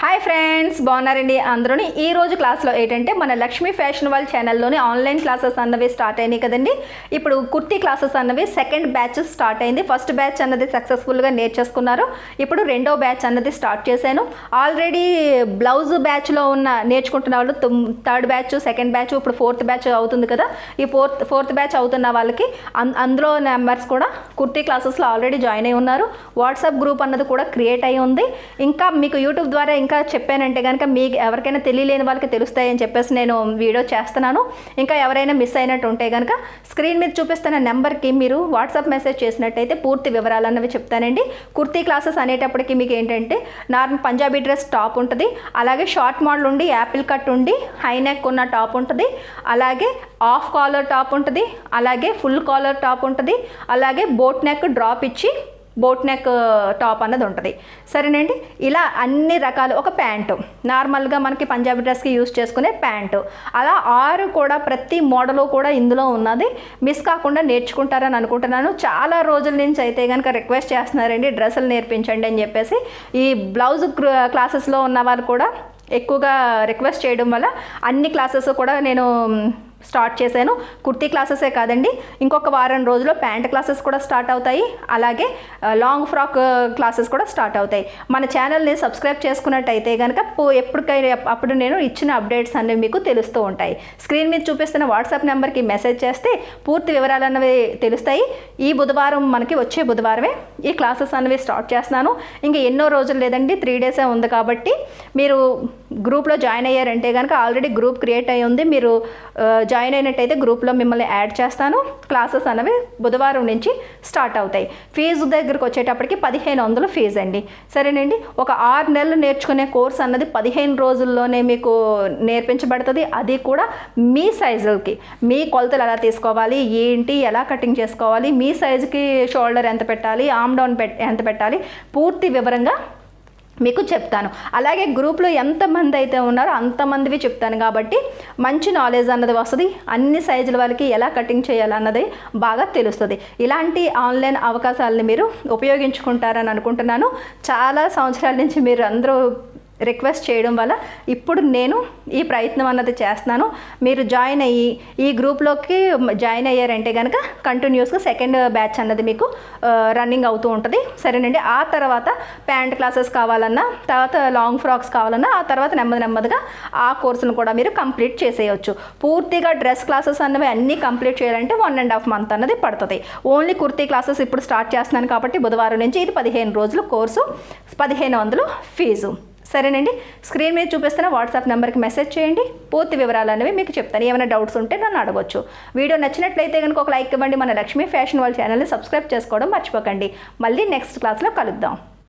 Hi friends బాగున్నారండి అందరూ ఈ రోజు క్లాస్లో ఏంటంటే మన లక్ష్మీ ఫ్యాషన్ వాళ్ళ ఛానల్లోని ఆన్లైన్ క్లాసెస్ అన్నవి స్టార్ట్ అయినాయి కదండి. ఇప్పుడు కుర్తీ క్లాసెస్ అన్నవి సెకండ్ బ్యాచ్ స్టార్ట్ అయింది. ఫస్ట్ బ్యాచ్ అన్నది సక్సెస్ఫుల్గా నేర్చేసుకున్నారు. ఇప్పుడు రెండో బ్యాచ్ అన్నది స్టార్ట్ చేశాను. ఆల్రెడీ బ్లౌజ్ బ్యాచ్లో ఉన్న నేర్చుకుంటున్న వాళ్ళు థర్డ్ బ్యాచ్ సెకండ్ బ్యాచ్ ఇప్పుడు ఫోర్త్ బ్యాచ్ అవుతుంది కదా. ఈ ఫోర్త్ ఫోర్త్ బ్యాచ్ అవుతున్న వాళ్ళకి అందులో మెంబర్స్ కూడా కుర్తీ క్లాసెస్లో ఆల్రెడీ జాయిన్ అయి ఉన్నారు. వాట్సాప్ గ్రూప్ అన్నది కూడా క్రియేట్ అయి ఉంది. ఇంకా మీకు యూట్యూబ్ ద్వారా ఇంకా చెప్పానంటే కనుక మీకు ఎవరికైనా తెలియలేని వాళ్ళకి తెలుస్తాయని చెప్పేసి నేను వీడియో చేస్తున్నాను. ఇంకా ఎవరైనా మిస్ అయినట్టు ఉంటే కనుక స్క్రీన్ మీద చూపిస్తున్న నెంబర్కి మీరు వాట్సాప్ మెసేజ్ చేసినట్టయితే పూర్తి వివరాలు అన్నవి చెప్తానండి. కుర్తీ క్లాసెస్ అనేటప్పటికి మీకు ఏంటంటే నార్మల్ పంజాబీ డ్రెస్ టాప్ ఉంటుంది అలాగే షార్ట్ మోడల్ ఉండి యాపిల్ కట్ ఉండి హై నెక్ ఉన్న టాప్ ఉంటుంది అలాగే ఆఫ్ కాలర్ టాప్ ఉంటుంది అలాగే ఫుల్ కాలర్ టాప్ ఉంటుంది అలాగే బోట్ నెక్ డ్రాప్ ఇచ్చి బోట్ నెక్ uh, టాప్ అన్నది ఉంటుంది. సరేనండి? ఇలా అన్ని రకాలు ఒక ప్యాంటు. నార్మల్గా మనకి పంజాబీ డ్రెస్కి యూస్ చేసుకునే ప్యాంటు. అలా ఆరు కూడా ప్రతి మోడలు కూడా ఇందులో ఉన్నది. మిస్ కాకుండా నేర్చుకుంటారని అనుకుంటున్నాను. చాలా రోజుల నుంచి అయితే కనుక రిక్వెస్ట్ చేస్తున్నారండి డ్రెస్సులు నేర్పించండి అని చెప్పేసి. ఈ బ్లౌజ్ క్లాసెస్లో ఉన్న వాళ్ళు కూడా ఎక్కువగా రిక్వెస్ట్ చేయడం వల్ల అన్ని క్లాసెస్ కూడా నేను స్టార్ట్ చేశాను. కుర్తీ క్లాసెసే కాదండి. ఇంకొక వారం రోజుల్లో ప్యాంట్ క్లాసెస్ కూడా స్టార్ట్ అవుతాయి. అలాగే లాంగ్ ఫ్రాక్ క్లాసెస్ కూడా స్టార్ట్ అవుతాయి. మన ఛానల్ని సబ్స్క్రైబ్ చేసుకున్నట్టయితే కనుక పో- ఎప్పటికైనా అప్పుడు నేను ఇచ్చిన అప్డేట్స్ అన్నీ మీకు తెలుస్తూ ఉంటాయి. స్క్రీన్ మీద చూపిస్తున్న వాట్సాప్ నెంబర్కి మెసేజ్ చేస్తే పూర్తి వివరాలు అన్నవి తెలుస్తాయి. ఈ బుధవారం మనకి వచ్చే బుధవారమే ఈ క్లాసెస్ అనేవి స్టార్ట్ చేస్తున్నాను. ఇంకా ఎన్నో రోజులు లేదండి. త్రీ డేసే ఉంది కాబట్టి మీరు గ్రూప్లో జాయిన్ అయ్యారంటే కనుక ఆల్రెడీ గ్రూప్ క్రియేట్ అయి ఉంది. మీరు జాయిన్ అయినట్టయితే గ్రూప్లో మిమ్మల్ని యాడ్ చేస్తాను. క్లాసెస్ అనేవి బుధవారం నుంచి స్టార్ట్ అవుతాయి. ఫీజు దగ్గరకు వచ్చేటప్పటికి పదిహేను వందలు ఫీజు అండి. సరేనండి? ఒక ఆరు నెలలు నేర్చుకునే కోర్స్ అన్నది పదిహేను రోజుల్లోనే మీకు నేర్పించబడుతుంది. అది కూడా మీ సైజులకి. మీ కొలతలు ఎలా తీసుకోవాలి? ఏంటి? ఎలా కటింగ్ చేసుకోవాలి? మీ సైజుకి షోల్డర్ ఎంత పెట్టాలి? ఆమ్ డౌన్ పెట్ ఎంత పెట్టాలి? పూర్తి వివరంగా మీకు చెప్తాను. అలాగే గ్రూప్లో ఎంతమంది అయితే ఉన్నారో అంతమందివి చెప్తాను కాబట్టి మంచి నాలెడ్జ్ అన్నది వస్తుంది. అన్ని సైజుల వాళ్ళకి ఎలా కటింగ్ చేయాలన్నది బాగా తెలుస్తుంది. ఇలాంటి ఆన్లైన్ అవకాశాలని మీరు ఉపయోగించుకుంటారని అనుకుంటున్నాను. చాలా సంవత్సరాల నుంచి మీరు అందరూ రిక్వెస్ట్ చేయడం వల్ల ఇప్పుడు నేను ఈ ప్రయత్నం అన్నది చేస్తున్నాను. మీరు జాయిన్ అయ్యి ఈ గ్రూప్లోకి జాయిన్ అయ్యారంటే కనుక కంటిన్యూస్గా సెకండ్ బ్యాచ్ అన్నది మీకు రన్నింగ్ అవుతూ ఉంటుంది. సరేనండి. ఆ తర్వాత ప్యాంట్ క్లాసెస్ కావాలన్నా తర్వాత లాంగ్ ఫ్రాక్స్ కావాలన్నా ఆ తర్వాత నెమ్మది నెమ్మదిగా ఆ కోర్సును కూడా మీరు కంప్లీట్ చేసేయచ్చు. పూర్తిగా డ్రెస్ క్లాసెస్ అన్నవి అన్నీ కంప్లీట్ చేయాలంటే వన్ అండ్ హాఫ్ మంత్ అన్నది పడుతుంది. ఓన్లీ కుర్తీ క్లాసెస్ ఇప్పుడు స్టార్ట్ చేస్తున్నాను కాబట్టి బుధవారం నుంచి ఇది పదిహేను రోజులు కోర్సు పదిహేను వందలు ఫీజు సరేనండి. స్క్రీన్ మీద చూపిస్తున్న వాట్సాప్ నెంబర్కి మెసేజ్ చేయండి. పూర్తి వివరాలు అనేవి మీకు చెప్తాను. ఏమైనా డౌట్స్ ఉంటే నన్ను అడగొచ్చు. వీడియో నచ్చినట్లయితే కనుక ఒక లైక్ ఇవ్వండి. మన లక్ష్మీ ఫ్యాషన్ వాళ్ళ ఛానల్ని సబ్స్క్రైబ్ చేసుకోవడం మర్చిపోకండి. మళ్ళీ నెక్స్ట్ క్లాస్లో కలుద్దాం.